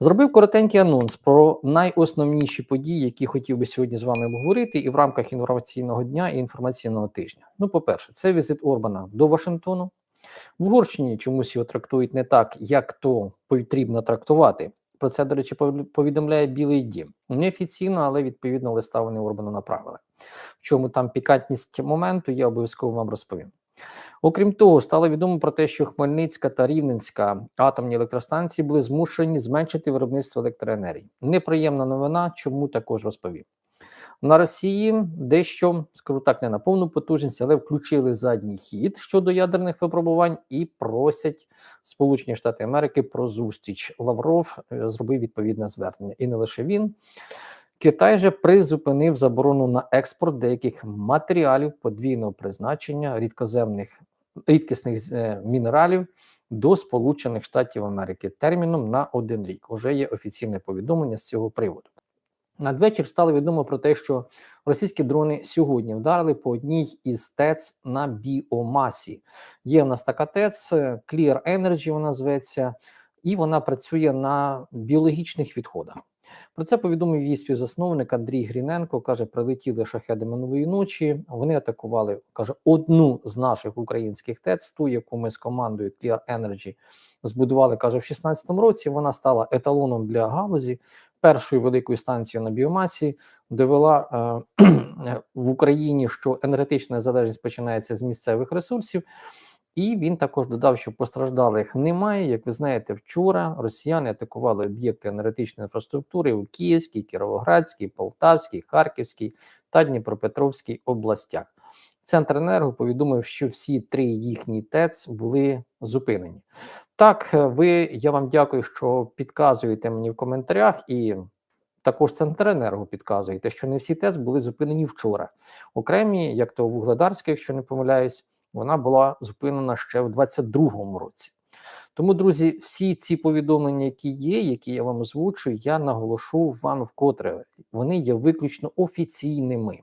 Зробив коротенький анонс про найосновніші події, які хотів би сьогодні з вами обговорити, і в рамках інформаційного дня і інформаційного тижня. Ну, по-перше, це візит Орбана до Вашингтону. В Угорщині чомусь його трактують не так, як то потрібно трактувати. Про це, до речі, повідомляє Білий Дім. Неофіційно, але відповідно листа вони Орбану направили. В чому там пікантність моменту, я обов'язково вам розповім. Окрім того, стало відомо про те, що Хмельницька та Рівненська атомні електростанції були змушені зменшити виробництво електроенергії. Неприємна новина, чому також розповім. На Росії дещо, скажу так, не на повну потужність, але включили задній хід щодо ядерних випробувань і просять Сполучені Штати Америки про зустріч. Лавров е, зробив відповідне звернення, і не лише він. Китай же призупинив заборону на експорт деяких матеріалів подвійного призначення рідкоземних рідкісних е, мінералів до Сполучених Штатів Америки терміном на один рік. Уже є офіційне повідомлення з цього приводу. Надвечір стало відомо про те, що російські дрони сьогодні вдарили по одній із ТЕЦ на біомасі. Є в нас така ТЕЦ, е, Clear Energy вона зветься, і вона працює на біологічних відходах. Про це повідомив її співзасновник Андрій Гріненко. каже, прилетіли шахеди минулої ночі. Вони атакували каже одну з наших українських ТЕЦ, ту, яку ми з командою Clear Energy збудували. каже, в 16-му році. Вона стала еталоном для галузі, першою великою станцією на біомасі. Довела е, в Україні, що енергетична незалежність починається з місцевих ресурсів. І він також додав, що постраждалих немає. Як ви знаєте, вчора росіяни атакували об'єкти енергетичної інфраструктури у Київській, Кіровоградській, Полтавській, Харківській та Дніпропетровській областях. Центренерго повідомив, що всі три їхні ТЕЦ були зупинені. Так, е, ви я вам дякую, що підказуєте мені в коментарях, і також Центренерго підказуєте, що не всі ТЕЦ були зупинені вчора. Окремі, як то Вугледарська, якщо не помиляюсь, вона була зупинена ще в 22-му році. Тому, друзі, всі ці повідомлення, які є, які я вам озвучую, я наголошу вам вкотре. Вони є виключно офіційними.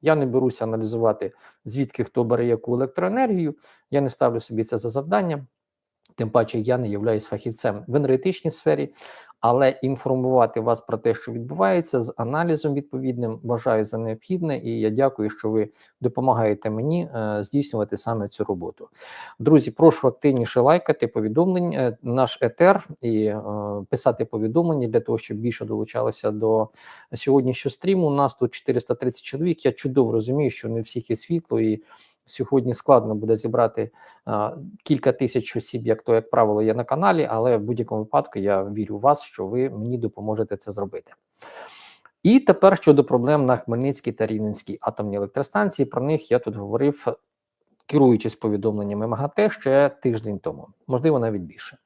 Я не беруся аналізувати, звідки хто бере яку електроенергію. Я не ставлю собі це за завдання. Тим паче я не являюсь фахівцем в енергетичній сфері, але інформувати вас про те, що відбувається, з аналізом відповідним вважаю за необхідне, і я дякую, що ви допомагаєте мені е, здійснювати саме цю роботу. Друзі, прошу активніше лайкати повідомлення, е, наш етер і е, писати повідомлення для того, щоб більше долучалося до сьогоднішнього стріму. У нас тут 430 чоловік. Я чудово розумію, що не всіх є світло і. Сьогодні складно буде зібрати а, кілька тисяч осіб, як то, як правило, є на каналі, але в будь-якому випадку я вірю в вас, що ви мені допоможете це зробити. І тепер щодо проблем на Хмельницькій та Рівненській атомній електростанції. Про них я тут говорив, керуючись повідомленнями МАГАТЕ ще тиждень тому, можливо, навіть більше.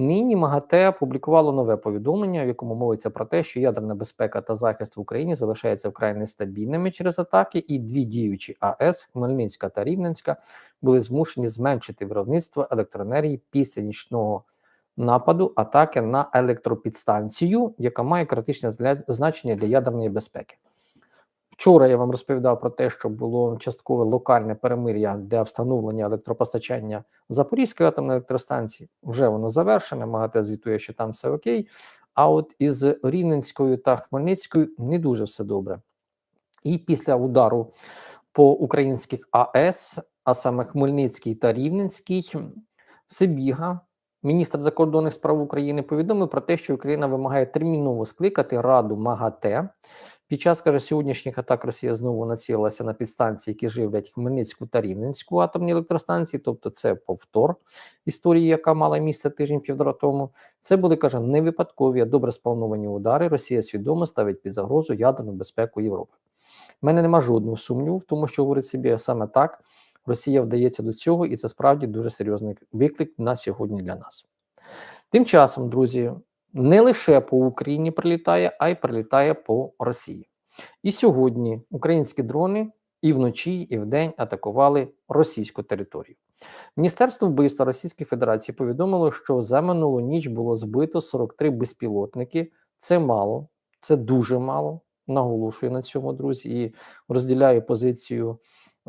Нині МАГАТЕ опублікувало нове повідомлення, в якому мовиться про те, що ядерна безпека та захист в Україні залишаються вкрай нестабільними через атаки, і дві діючі АЕС Хмельницька та Рівненська були змушені зменшити виробництво електроенергії після нічного нападу атаки на електропідстанцію, яка має критичне значення для ядерної безпеки. Вчора я вам розповідав про те, що було часткове локальне перемир'я для встановлення електропостачання Запорізької атомної електростанції. Вже воно завершене. МАГАТЕ звітує, що там все окей. А от із Рівненською та Хмельницькою не дуже все добре. І після удару по українських АЕС, а саме Хмельницький та Рівненський, Сибіга, міністр закордонних справ України, повідомив про те, що Україна вимагає терміново скликати Раду МАГАТЕ. Під час каже сьогоднішніх атак Росія знову націлилася на підстанції, які живлять Хмельницьку та Рівненську атомні електростанції. Тобто, це повтор історії, яка мала місце тиждень півтора тому. Це були каже не випадкові, а добре сплановані удари. Росія свідомо ставить під загрозу ядерну безпеку Європи. У мене нема жодного сумніву в тому, що говорить собі саме так. Росія вдається до цього, і це справді дуже серйозний виклик на сьогодні для нас. Тим часом, друзі, не лише по Україні прилітає, а й прилітає по Росії. І сьогодні українські дрони і вночі, і вдень атакували російську територію. Міністерство вбивства Російської Федерації повідомило, що за минулу ніч було збито 43 безпілотники. Це мало, це дуже мало. Наголошую на цьому, друзі, і розділяю позицію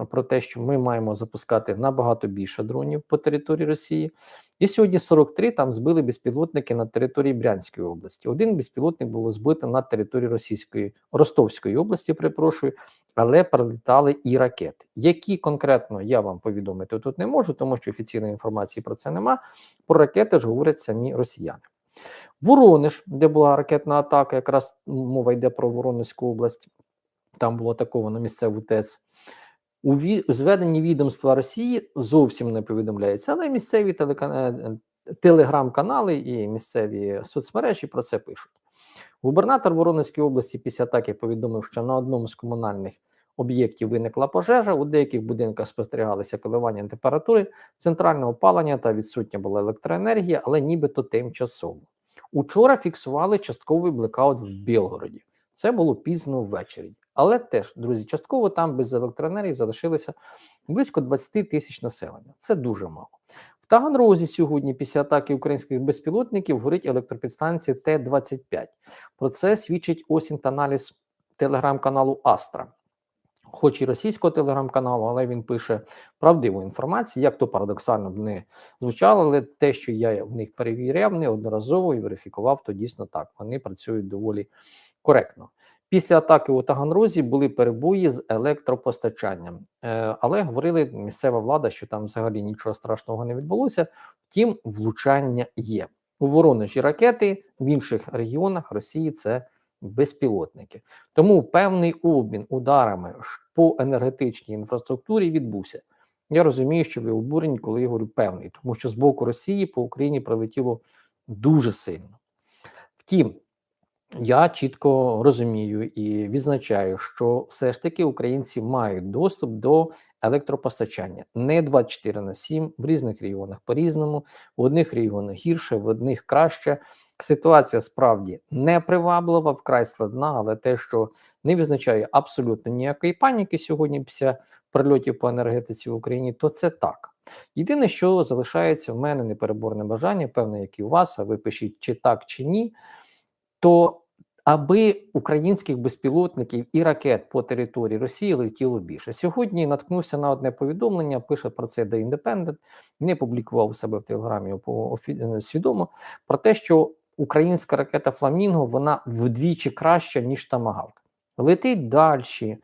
про те, що ми маємо запускати набагато більше дронів по території Росії. І сьогодні 43 там збили безпілотники на території Брянської області. Один безпілотник було збито на території Російської Ростовської області, перепрошую, але прилітали і ракети. Які конкретно я вам повідомити тут не можу, тому що офіційної інформації про це нема. Про ракети ж говорять самі росіяни. Воронеж, де була ракетна атака, якраз мова йде про Воронезьку область. Там було атаковано місцеву ТЕЦ. У зведенні відомства Росії зовсім не повідомляється, але місцеві е, телеграм-канали і місцеві соцмережі про це пишуть. Губернатор Воронезької області після атаки повідомив, що на одному з комунальних об'єктів виникла пожежа. У деяких будинках спостерігалися коливання температури, центральне опалення та відсутня була електроенергія, але нібито тимчасово. Учора фіксували частковий блекаут в Білгороді. Це було пізно ввечері. Але теж, друзі, частково там без електроенергії залишилося близько 20 тисяч населення. Це дуже мало. В Таганрозі сьогодні, після атаки українських безпілотників, горить електропідстанція Т-25. Про це свідчить осінт-аналіз телеграм-каналу Астра. Хоч і російського телеграм-каналу, але він пише правдиву інформацію, як то парадоксально б не звучало, але те, що я в них перевіряв неодноразово і верифікував, то дійсно так. Вони працюють доволі коректно. Після атаки у Таганрозі були перебої з електропостачанням, е, але говорили місцева влада, що там взагалі нічого страшного не відбулося. Втім, влучання є у Воронежі ракети, в інших регіонах Росії це безпілотники. Тому певний обмін ударами по енергетичній інфраструктурі відбувся. Я розумію, що ви обурені, коли я говорю певний, тому що з боку Росії по Україні прилетіло дуже сильно. Втім, я чітко розумію і відзначаю, що все ж таки українці мають доступ до електропостачання не 24 на 7, в різних регіонах по-різному, в одних регіонах гірше, в одних краще. Ситуація справді неприваблива, вкрай складна, але те, що не визначає абсолютно ніякої паніки сьогодні після прильотів по енергетиці в Україні, то це так. Єдине, що залишається в мене непереборне бажання, певне, як і у вас, а ви пишіть чи так, чи ні, то аби українських безпілотників і ракет по території Росії летіло більше. Сьогодні наткнувся на одне повідомлення, пише про це The Independent, не публікував у себе в Телеграмі е, свідомо, про те, що українська ракета Фламінго вона вдвічі краща, ніж Тамагавк. Летить далі,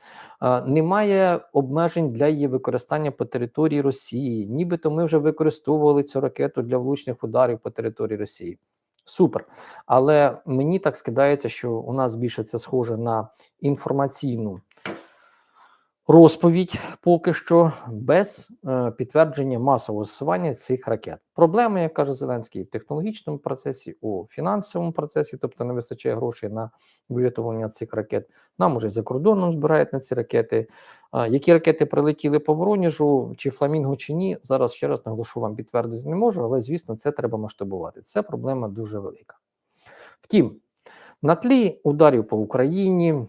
немає обмежень для її використання по території Росії. Нібито ми вже використовували цю ракету для влучних ударів по території Росії. Супер. Але мені так скидається, що у нас більше це схоже на інформаційну розповідь поки що без е, підтвердження масового застосування цих ракет. Проблема, як каже Зеленський, в технологічному процесі, у фінансовому процесі, тобто не вистачає грошей на виготовлення цих ракет. Нам уже за кордоном збирають на ці ракети. Які ракети прилетіли по Воронежу, чи Фламінго, чи ні, зараз ще раз наголошу вам підтвердити не можу, але звісно, це треба масштабувати. Це проблема дуже велика. Втім, на тлі ударів по Україні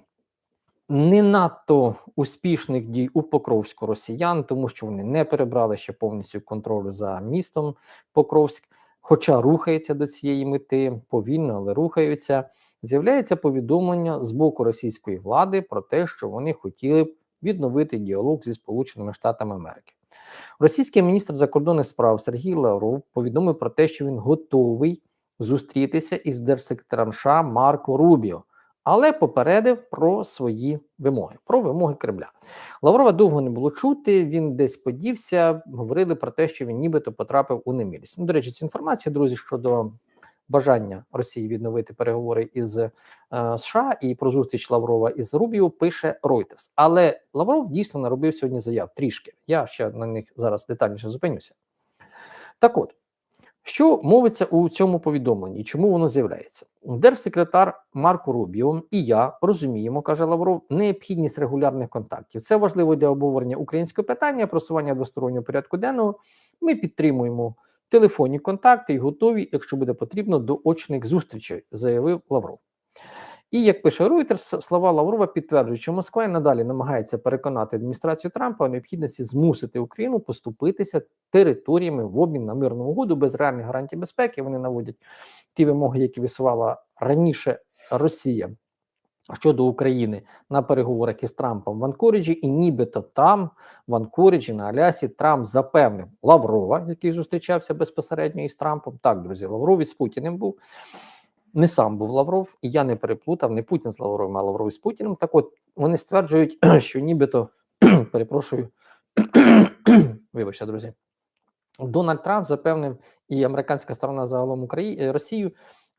не надто успішних дій у Покровську росіян, тому що вони не перебрали ще повністю контролю за містом Покровськ, хоча рухаються до цієї мети повільно, але рухаються. З'являється повідомлення з боку російської влади про те, що вони хотіли б відновити діалог зі Сполученими Штатами Америки. Російський міністр закордонних справ Сергій Лавров повідомив про те, що він готовий зустрітися із держсекретарем США Марко Рубіо, але попередив про свої вимоги, про вимоги Кремля. Лаврова довго не було чути. Він десь подівся. Говорили про те, що він нібито потрапив у немілість. Ну, до речі, цю інформацію, друзі, щодо бажання Росії відновити переговори із е, США і про зустріч Лаврова із Рубіо пише Reuters. Але Лавров дійсно наробив сьогодні заяв трішки. Я ще на них зараз детальніше зупинюся. Так от. Що мовиться у цьому повідомленні? Чому воно з'являється? Держсекретар Марко Рубіо і я розуміємо, каже Лавров, необхідність регулярних контактів. Це важливо для обговорення українського питання, просування двостороннього порядку денного. Ми підтримуємо телефонні контакти і готові, якщо буде потрібно, до очних зустрічей, заявив Лавров. І як пише Reuters, слова Лаврова підтверджують, що Москва і надалі намагається переконати адміністрацію Трампа у необхідності змусити Україну поступитися територіями в обмін на мирну угоду без реальних гарантій безпеки. Вони наводять ті вимоги, які висувала раніше Росія щодо України на переговорах із Трампом в Анкоріджі, і нібито Трамп в Анкоріджі на Алясі Трамп запевнив Лаврова, який зустрічався безпосередньо із Трампом. Так, друзі, Лавров із Путіним був. Не сам був Лавров, і я не переплутав не Путін з Лавровим, а Лавров із Путіним. Так от вони стверджують, що нібито перепрошую, вибачте, друзі. Дональд Трамп запевнив, і американська сторона загалом Україні Росію,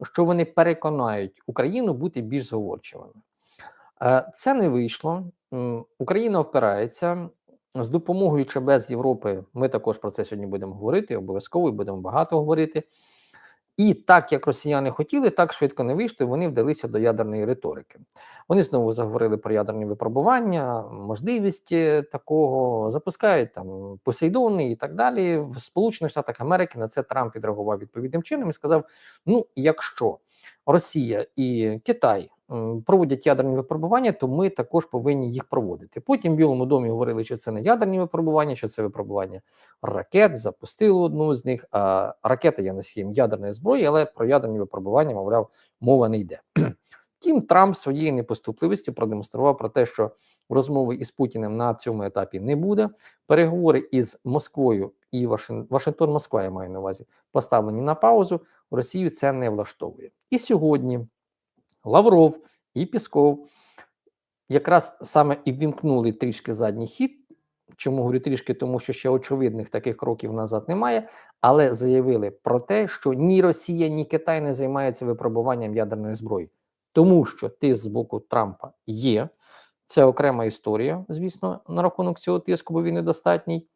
що вони переконають Україну бути більш зговорчивими. Е, Це не вийшло. Україна впирається з допомогою ЧБ Європи. Ми також про це сьогодні будемо говорити. Обов'язково і будемо багато говорити. І так як росіяни хотіли, так швидко не вийшли. Вони вдалися до ядерної риторики. Вони знову заговорили про ядерні випробування, можливість е, такого запускають там Посейдони і так далі. В Сполучених Штатах Америки на це Трамп відреагував відповідним чином і сказав: ну, якщо Росія і Китай проводять ядерні випробування, то ми також повинні їх проводити. Потім в Білому домі говорили, що це не ядерні випробування, що це випробування ракет. Запустили одну з них. А ракета є носієм ядерної зброї, але про ядерні випробування, мовляв, мова не йде. Втім, Трамп своєю непоступливістю продемонстрував про те, що розмови із Путіним на цьому етапі не буде. Переговори із Москвою і Вашин... Вашингтон, Москва, я маю на увазі, поставлені на паузу. Росію це не влаштовує. І сьогодні Лавров і Пісков якраз саме і вімкнули трішки задній хід. Чому говорю трішки, тому що ще очевидних таких кроків назад немає, але заявили про те, що ні Росія, ні Китай не займаються випробуванням ядерної зброї, тому що тиск з боку Трампа є. Це окрема історія, звісно, на рахунок цього тиску, бо він недостатній.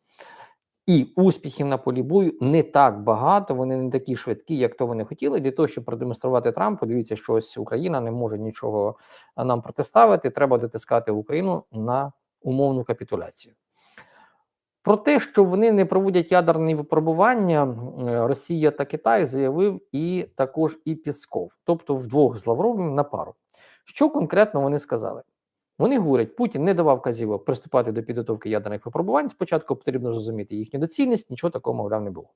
І успіхів на полі бою не так багато, вони не такі швидкі, як то вони хотіли. Для того, щоб продемонструвати Трампу, дивіться, що ось Україна не може нічого нам протиставити. Треба дотискати Україну на умовну капітуляцію. Про те, що вони не проводять ядерні випробування, Росія та Китай заявив і також і Пісков, тобто вдвох з Лавровим на пару. Що конкретно вони сказали? Вони говорять, Путін не давав казівок приступати до підготовки ядерних випробувань. Спочатку потрібно зрозуміти їхню доцільність, нічого такого, мовляв, не було.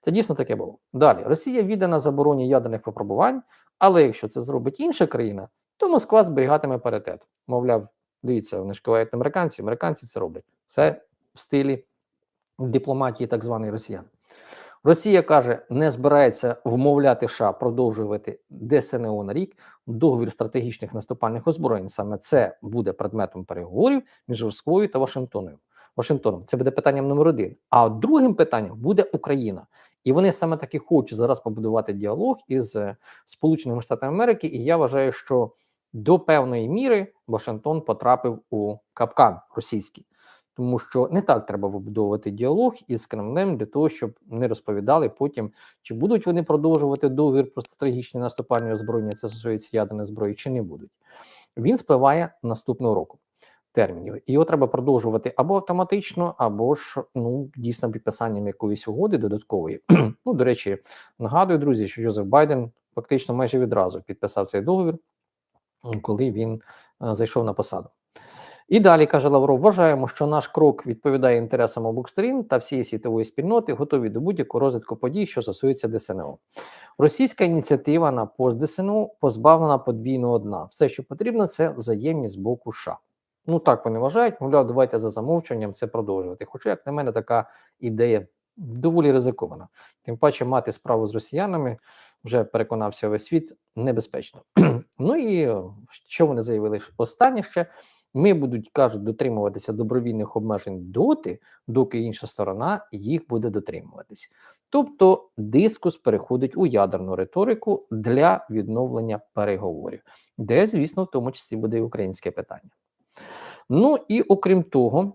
Це дійсно таке було. Далі Росія віддана забороні ядерних випробувань, але якщо це зробить інша країна, то Москва зберігатиме паритет. Мовляв, дивіться, вони на американці, американці це роблять. Все в стилі дипломатії так званої росіян. Росія каже, не збирається вмовляти США продовжувати ДСНО на рік. Договір стратегічних наступальних озброєнь. Саме це буде предметом переговорів між Москвою та Вашингтоном. Вашингтоном. Це буде питанням номер один. А другим питанням буде Україна, і вони саме таки хочуть зараз побудувати діалог із е, Сполученими Штатами Америки. І я вважаю, що до певної міри Вашингтон потрапив у капкан російський тому що не так треба вибудовувати діалог із Кремлем для того, щоб не розповідали потім, чи будуть вони продовжувати договір про стратегічні наступальні озброєння, це стосується ядерної зброї, чи не будуть. Він спливає наступного року термінів. Його треба продовжувати або автоматично, або ж ну дійсно підписанням якоїсь угоди додаткової. ну, до речі, нагадую, друзі, що Джозеф Байден фактично майже відразу підписав цей договір, коли він а, зайшов на посаду. І далі каже Лавров: вважаємо, що наш крок відповідає інтересам обох сторін та всієї світової спільноти, готові до будь-якого розвитку подій, що стосується ДСНО. Російська ініціатива на пост ДСНО позбавлена подвійного дна. Все, що потрібно, це взаємність з боку США. Ну так вони вважають. Мовляв, давайте за замовчуванням це продовжувати. Хоча, як на мене, така ідея доволі ризикована. Тим паче мати справу з росіянами вже переконався весь світ небезпечно. ну і що вони заявили? Останнє ще. Ми будуть кажуть дотримуватися добровільних обмежень доти, доки інша сторона їх буде дотримуватись. Тобто дискус переходить у ядерну риторику для відновлення переговорів, де, звісно, в тому числі буде і українське питання. Ну і окрім того,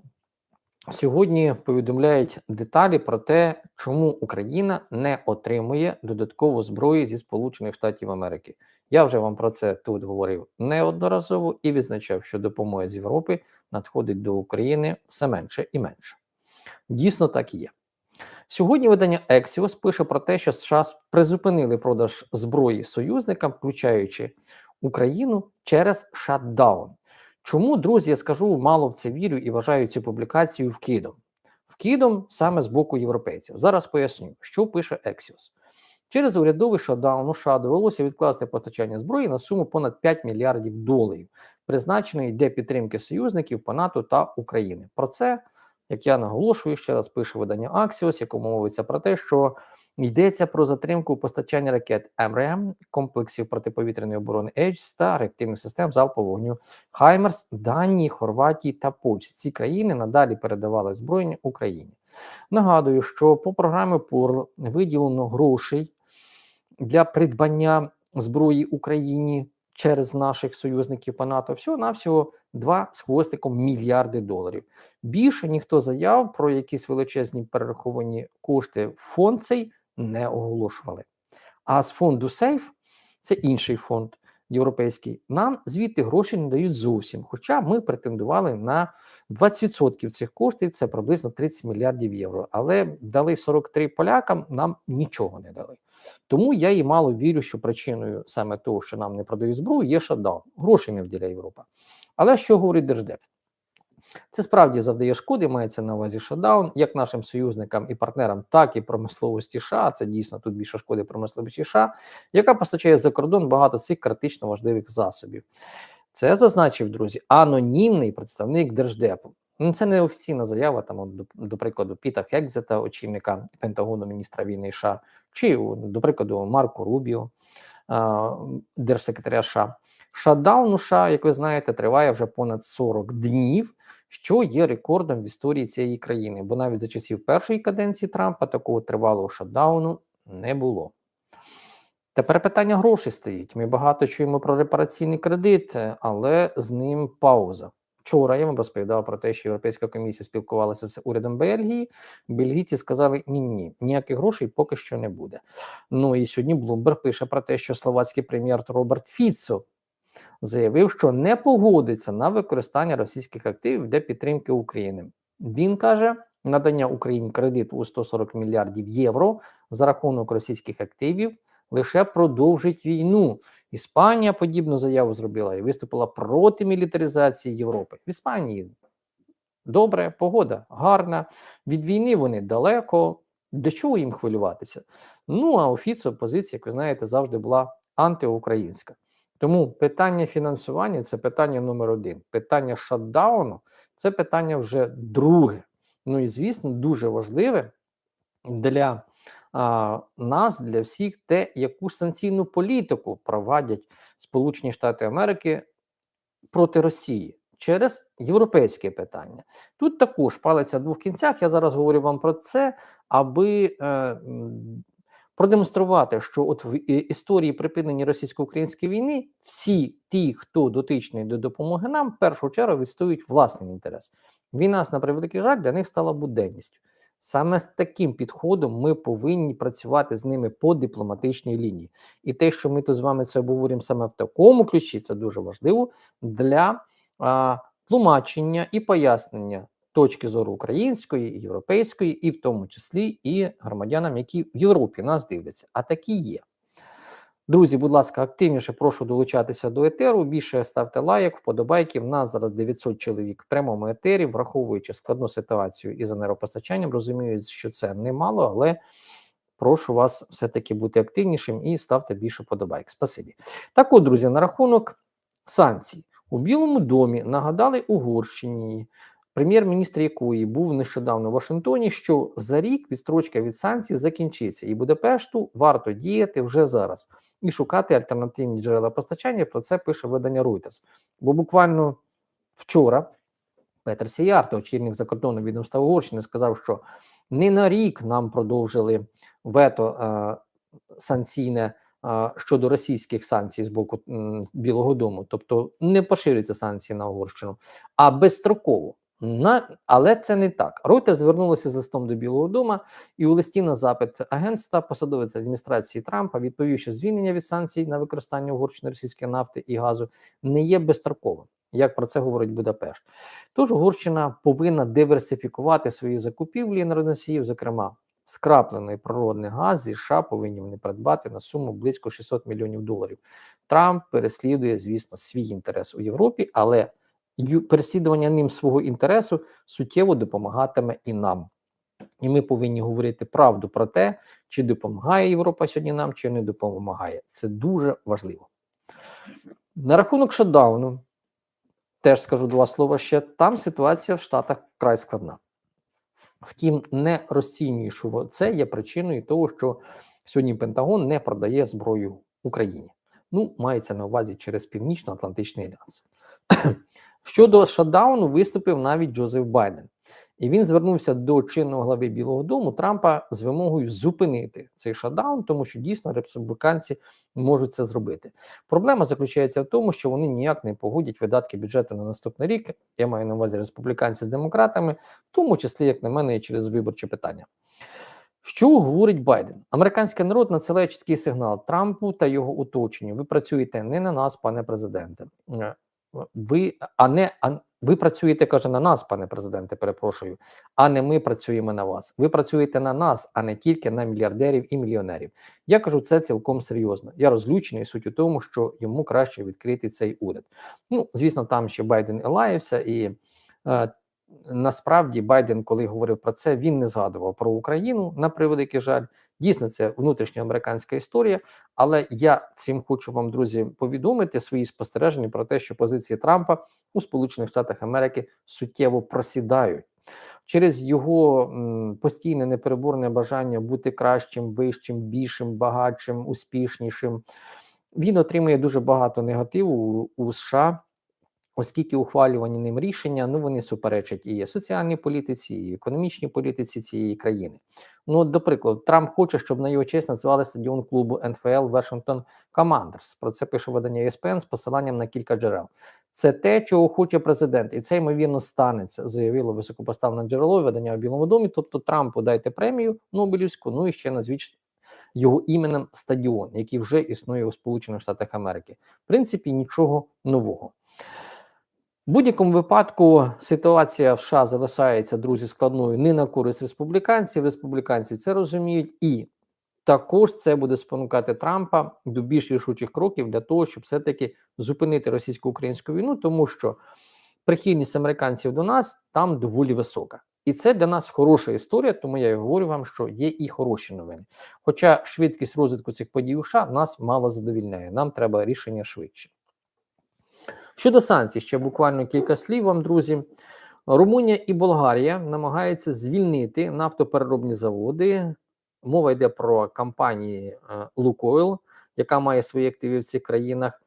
сьогодні повідомляють деталі про те, чому Україна не отримує додаткову зброю зі Сполучених Штатів Америки. Я вже вам про це тут говорив неодноразово і відзначав, що допомога з Європи надходить до України все менше і менше. Дійсно так і є. Сьогодні видання Axios пише про те, що США призупинили продаж зброї союзникам, включаючи Україну через шатдаун. Чому, друзі, я скажу, мало в це вірю і вважаю цю публікацію вкидом. Вкидом саме з боку європейців. Зараз поясню, що пише Axios. Через урядовий шатдаун у США довелося відкласти постачання зброї на суму понад 5 мільярдів доларів, призначеної для підтримки союзників по НАТО та України. Про це, як я наголошую, ще раз пише видання Axios, якому мовиться про те, що йдеться про затримку постачання ракет МРМ, комплексів протиповітряної оборони «Ейдж» та реактивних систем залпового вогню Хаймерс, Данії, Хорватії та Польщі. Ці країни надалі передавали озброєння Україні. Нагадую, що по програмі ПУРЛ виділено грошей для придбання зброї Україні через наших союзників по НАТО всього навсього 2 з хвостиком мільярди доларів. Більше ніхто заяв про якісь величезні перераховані кошти в фонд цей не оголошували. А з фонду Сейф це інший фонд європейський. Нам звідти гроші не дають зовсім. Хоча ми претендували на 20% цих коштів, це приблизно 30 мільярдів євро. Але дали 43 полякам, нам нічого не дали. Тому я і мало вірю, що причиною саме того, що нам не продають зброю, є шатдаун. Грошей не вділяє Європа. Але що говорить Держдеп? Це справді завдає шкоди, мається на увазі шатдаун, як нашим союзникам і партнерам, так і промисловості США. Це дійсно тут більше шкоди промисловості США, яка постачає за кордон багато цих критично важливих засобів. Це зазначив, друзі, анонімний представник Держдепу. Ну, Це не офіційна заява, там, до, прикладу, Піта Хекзета, очільника Пентагону, міністра війни США, чи, до прикладу, Марко Рубіо, держсекретаря США. Шатдаун у США, як ви знаєте, триває вже понад 40 днів, що є рекордом в історії цієї країни. Бо навіть за часів першої каденції Трампа такого тривалого шатдауну не було. Тепер питання грошей стоїть. Ми багато чуємо про репараційний кредит, але з ним пауза. Вчора я вам розповідав про те, що Європейська комісія спілкувалася з урядом Бельгії. Бельгійці сказали: ні, ні, ніяких грошей поки що не буде. Ну і сьогодні Блумберг пише про те, що словацький прем'єр Роберт Фіцо заявив, що не погодиться на використання російських активів для підтримки України. Він каже, надання Україні кредиту у 140 мільярдів євро за рахунок російських активів лише продовжить війну. Іспанія подібну заяву зробила і виступила проти мілітаризації Європи. В Іспанії добре, погода гарна. Від війни вони далеко. До чого їм хвилюватися? Ну а офіційна позиція, як ви знаєте, завжди була антиукраїнська. Тому питання фінансування це питання номер один. Питання шатдауну це питання вже друге. Ну і звісно, дуже важливе для а, нас, для всіх, те, яку санкційну політику провадять Сполучені Штати Америки проти Росії через європейське питання. Тут також палиться двох кінцях. Я зараз говорю вам про це, аби. Е, продемонструвати, що от в історії припинення російсько-української війни всі ті, хто дотичний до допомоги нам, в першу чергу відстоюють власний інтерес. Війна, на превеликий жаль, для них стала буденністю. Саме з таким підходом ми повинні працювати з ними по дипломатичній лінії. І те, що ми тут з вами це обговорюємо саме в такому ключі, це дуже важливо для а, тлумачення і пояснення точки зору української, європейської, і в тому числі і громадянам, які в Європі нас дивляться. А такі є. Друзі, будь ласка, активніше прошу долучатися до етеру. Більше ставте лайк, вподобайки. В нас зараз 900 чоловік в прямому етері, враховуючи складну ситуацію із енергопостачанням. Розумію, що це немало, але прошу вас все-таки бути активнішим і ставте більше вподобайк. Спасибі. Так от, друзі, на рахунок санкцій у Білому домі нагадали Угорщині, прем'єр-міністр якої був нещодавно в Вашингтоні, що за рік відстрочка від санкцій закінчиться, і Будапешту варто діяти вже зараз і шукати альтернативні джерела постачання. Про це пише видання Reuters. Бо буквально вчора Петр Сіярто, очільник закордонного відомства Угорщини, сказав, що не на рік нам продовжили вето е, санкційне. Щодо російських санкцій з боку Білого Дому, тобто не поширюються санкції на Угорщину, а безстроково. На, Але це не так. Ройтер звернулася з листом до Білого Дому, і у листі на запит агентства посадовець адміністрації Трампа відповів, що звільнення від санкцій на використання Угорщини російської нафти і газу не є безстроковим. Як про це говорить Будапешт. Тож Угорщина повинна диверсифікувати свої закупівлі енергоносіїв, зокрема скраплений природний газ зі США повинні вони придбати на суму близько 600 мільйонів доларів. Трамп переслідує, звісно, свій інтерес у Європі, але переслідування ним свого інтересу суттєво допомагатиме і нам. І ми повинні говорити правду про те, чи допомагає Європа сьогодні нам, чи не допомагає. Це дуже важливо. На рахунок шатдауну, теж скажу два слова ще. Там ситуація в Штатах вкрай складна. Втім, не розцінюю, що це є причиною того, що сьогодні Пентагон не продає зброю Україні. Ну, мається на увазі через Північно-Атлантичний альянс. Щодо шатдауну, виступив навіть Джозеф Байден. І він звернувся до чинного глави Білого Дому Трампа з вимогою зупинити цей шатдаун, тому що дійсно республіканці можуть це зробити. Проблема заключається в тому, що вони ніяк не погодять видатки бюджету на наступний рік. Я маю на увазі республіканці з демократами, в тому числі, як на мене, і через виборче питання. Що говорить Байден? Американський народ надсилає чіткий сигнал Трампу та його оточенню. Ви працюєте не на нас, пане президенте. Е, Ви а не а ви працюєте, каже, на нас, пане президенте. Перепрошую, а не ми працюємо на вас. Ви працюєте на нас, а не тільки на мільярдерів і мільйонерів. Я кажу це цілком серйозно. Я розлючений суть у тому, що йому краще відкрити цей уряд. Ну звісно, там ще Байден і лаявся і. Насправді Байден, коли говорив про це, він не згадував про Україну на превеликий жаль. Дійсно, це внутрішньоамериканська історія. Але я цим хочу вам, друзі, повідомити свої спостереження про те, що позиції Трампа у Сполучених Штатах Америки суттєво просідають через його постійне непереборне бажання бути кращим, вищим, більшим, багатшим, успішнішим. Він отримує дуже багато негативу у США оскільки ухвалювані ним рішення ну вони суперечать і соціальній політиці, і економічній політиці цієї країни. Ну, до прикладу, Трамп хоче, щоб на його честь назвали стадіон клубу НФЛ Вашингтон Командерс. Про це пише видання ЄСПН з посиланням на кілька джерел. Це те, чого хоче президент, і це ймовірно станеться, заявило високопоставлене джерело видання у Білому домі. Тобто Трампу дайте премію Нобелівську, ну і ще назвіть його іменем стадіон, який вже існує у Сполучених Штатах Америки. В принципі, нічого нового. Будь-якому випадку ситуація в США залишається друзі складною не на користь республіканців. Республіканці це розуміють, і також це буде спонукати Трампа до більш рішучих кроків для того, щоб все-таки зупинити російсько-українську війну, тому що прихильність американців до нас там доволі висока. І це для нас хороша історія, тому я і говорю вам, що є і хороші новини. Хоча швидкість розвитку цих подій у США нас мало задовільняє. Нам треба рішення швидше. Щодо санкцій, ще буквально кілька слів вам, друзі. Румунія і Болгарія намагаються звільнити нафтопереробні заводи. Мова йде про компанії Лукойл, яка має свої активи в цих країнах.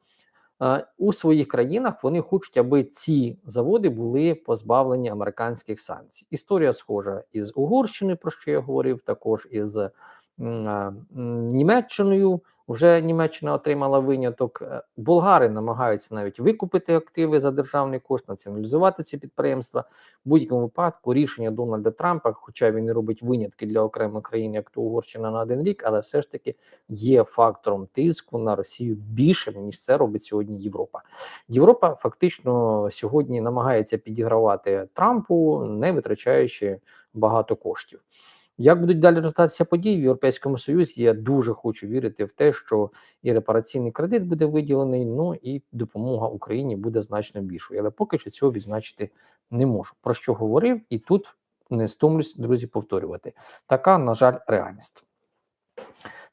Е, у своїх країнах вони хочуть, аби ці заводи були позбавлені американських санкцій. Історія схожа із Угорщиною, про що я говорив, також із е, Німеччиною. Вже Німеччина отримала виняток. Е, болгари намагаються навіть викупити активи за державний кошт, націоналізувати ці підприємства. В будь-якому випадку рішення Дональда Трампа, хоча він не робить винятки для окремих країн, як то Угорщина на один рік, але все ж таки є фактором тиску на Росію більшим ніж це робить сьогодні Європа. Європа фактично сьогодні намагається підігравати Трампу, не витрачаючи багато коштів. Як будуть далі розвиватися події в Європейському Союзі? Я дуже хочу вірити в те, що і репараційний кредит буде виділений, ну і допомога Україні буде значно більшою. Але поки що цього відзначити не можу. Про що говорив, і тут не стомлюсь, друзі, повторювати. Така, на жаль, реальність.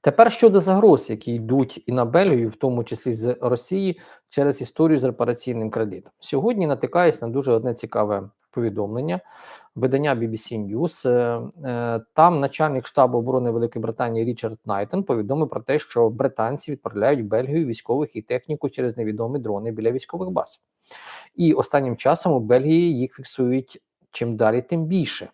Тепер щодо загроз, які йдуть і на Бельгію, в тому числі з Росії, через історію з репараційним кредитом. Сьогодні натикаюсь на дуже одне цікаве повідомлення видання BBC News. Е, е, там начальник штабу оборони Великої Британії Річард Найтон повідомив про те, що британці відправляють в Бельгію військових і техніку через невідомі дрони біля військових баз. І останнім часом у Бельгії їх фіксують чим далі, тим більше.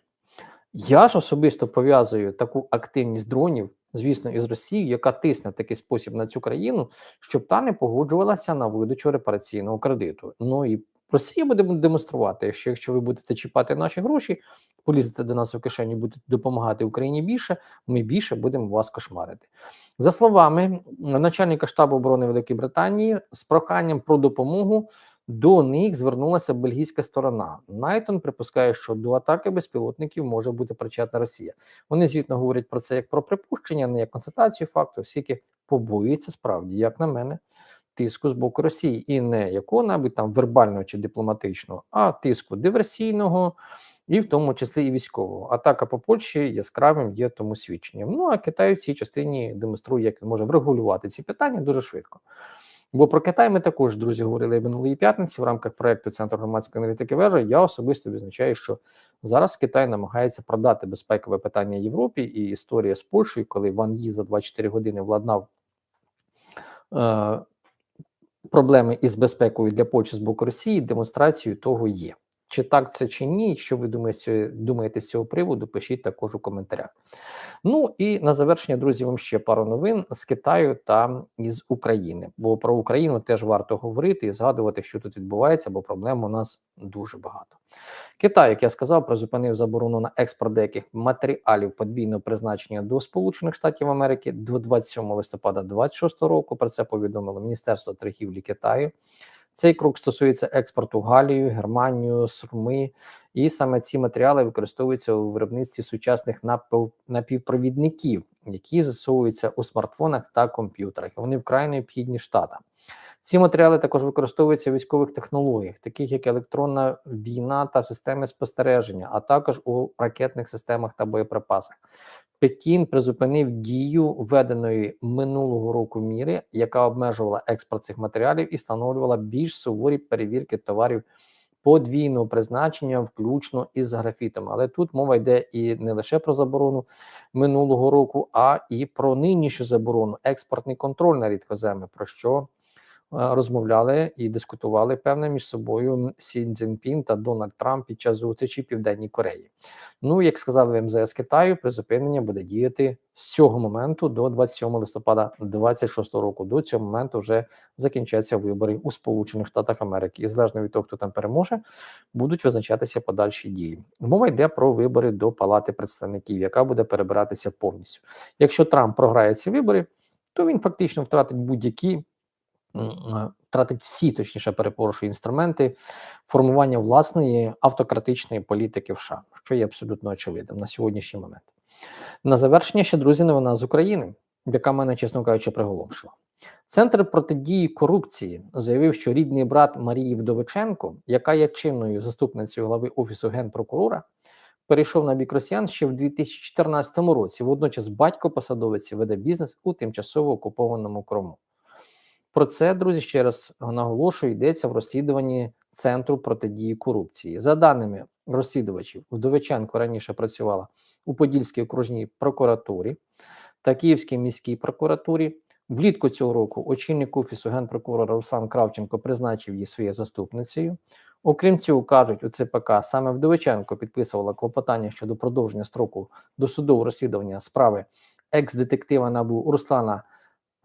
Я ж особисто пов'язую таку активність дронів, звісно, із Росією, яка тисне в такий спосіб на цю країну, щоб та не погоджувалася на видачу репараційного кредиту. Ну і Росія буде демонструвати, що якщо ви будете чіпати наші гроші, полізете до нас в кишені, будете допомагати Україні більше, ми більше будемо вас кошмарити. За словами начальника штабу оборони Великої Британії, з проханням про допомогу до них звернулася бельгійська сторона. Найтон припускає, що до атаки безпілотників може бути причетна Росія. Вони звітно говорять про це як про припущення, не як констатацію факту, оскільки побоюється справді, як на мене тиску з боку Росії, і не якого-небудь там вербального чи дипломатичного, а тиску диверсійного, і в тому числі і військового. Атака по Польщі яскравим є тому свідченням. Ну а Китай в цій частині демонструє, як він може врегулювати ці питання дуже швидко. Бо про Китай ми також, друзі, говорили минулої п'ятниці в рамках проекту Центру громадської аналітики вежа. Я особисто відзначаю, що зараз Китай намагається продати безпекове питання Європі, і історія з Польщею, коли Ван Ї за 24 години владнав е, проблеми із безпекою для Польщі з боку Росії, демонстрацією того є. Чи так це чи ні? Що ви думаєте, думаєте з цього приводу? Пишіть також у коментарях. Ну і на завершення, друзі, вам ще пару новин з Китаю та із України. Бо про Україну теж варто говорити і згадувати, що тут відбувається, бо проблем у нас дуже багато. Китай, як я сказав, призупинив заборону на експорт деяких матеріалів подвійного призначення до Сполучених Штатів Америки до 27 листопада 2026 року. Про це повідомило Міністерство торгівлі Китаю. Цей крок стосується експорту Галію, Германію, Сурми, і саме ці матеріали використовуються у виробництві сучасних напів- напівпровідників, які засовуються у смартфонах та комп'ютерах. Вони вкрай необхідні штатам. Ці матеріали також використовуються в військових технологіях, таких як електронна війна та системи спостереження, а також у ракетних системах та боєприпасах. Пекін призупинив дію введеної минулого року міри, яка обмежувала експорт цих матеріалів і встановлювала більш суворі перевірки товарів подвійного призначення, включно із графітами. Але тут мова йде і не лише про заборону минулого року, а і про нинішню заборону, експортний контроль на рідкоземи, про що розмовляли і дискутували певне між собою Сі Цзіньпін та Дональд Трамп під час зустрічі Південній Кореї. Ну, як сказали в МЗС Китаю, призупинення буде діяти з цього моменту до 27 листопада 26 року. До цього моменту вже закінчаться вибори у Сполучених Штатах Америки. І залежно від того, хто там переможе, будуть визначатися подальші дії. Мова йде про вибори до Палати представників, яка буде перебиратися повністю. Якщо Трамп програє ці вибори, то він фактично втратить будь-які. Е, Втратить всі, точніше, перепрошую, інструменти формування власної автократичної політики в США, що є абсолютно очевидним на сьогоднішній момент. На завершення ще друзі, новина з України, яка мене, чесно кажучи, приголомшила. Центр протидії корупції заявив, що рідний брат Марії Вдовиченко, яка є чинною заступницею глави офісу генпрокурора, перейшов на бік росіян ще в 2014 році. Водночас батько посадовиці веде бізнес у тимчасово окупованому Криму. Про це, друзі, ще раз наголошую, йдеться в розслідуванні Центру протидії корупції. За даними розслідувачів, Вдовиченко раніше працювала у Подільській окружній прокуратурі та Київській міській прокуратурі. Влітку цього року очільник офісу генпрокурора Руслан Кравченко призначив її своєю заступницею. Окрім цього, кажуть, у ЦПК саме Вдовиченко підписувала клопотання щодо продовження строку досудового розслідування справи екс-детектива НАБУ Руслана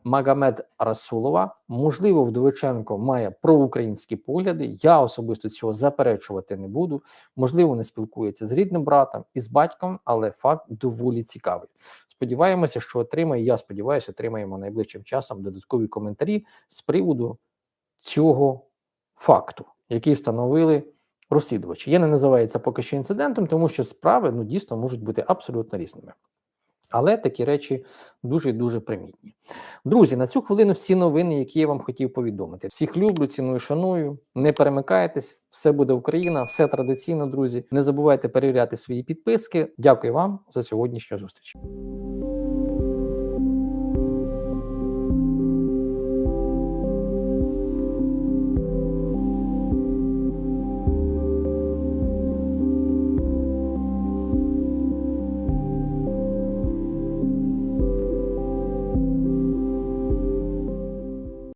Магомед Расулова. Можливо, Вдовиченко має проукраїнські погляди. Я особисто цього заперечувати не буду. Можливо, не спілкується з рідним братом і з батьком, але факт доволі цікавий. Сподіваємося, що отримає. Я сподіваюся, отримаємо найближчим часом додаткові коментарі з приводу цього факту, який встановили розслідувачі. Я не називаю це поки що інцидентом, тому що справи ну дійсно можуть бути абсолютно різними. Але такі речі дуже дуже примітні. Друзі, на цю хвилину всі новини, які я вам хотів повідомити. Всіх люблю, ціную, шаную. Не перемикайтесь, все буде Україна, все традиційно, друзі. Не забувайте перевіряти свої підписки. Дякую вам за сьогоднішню зустріч.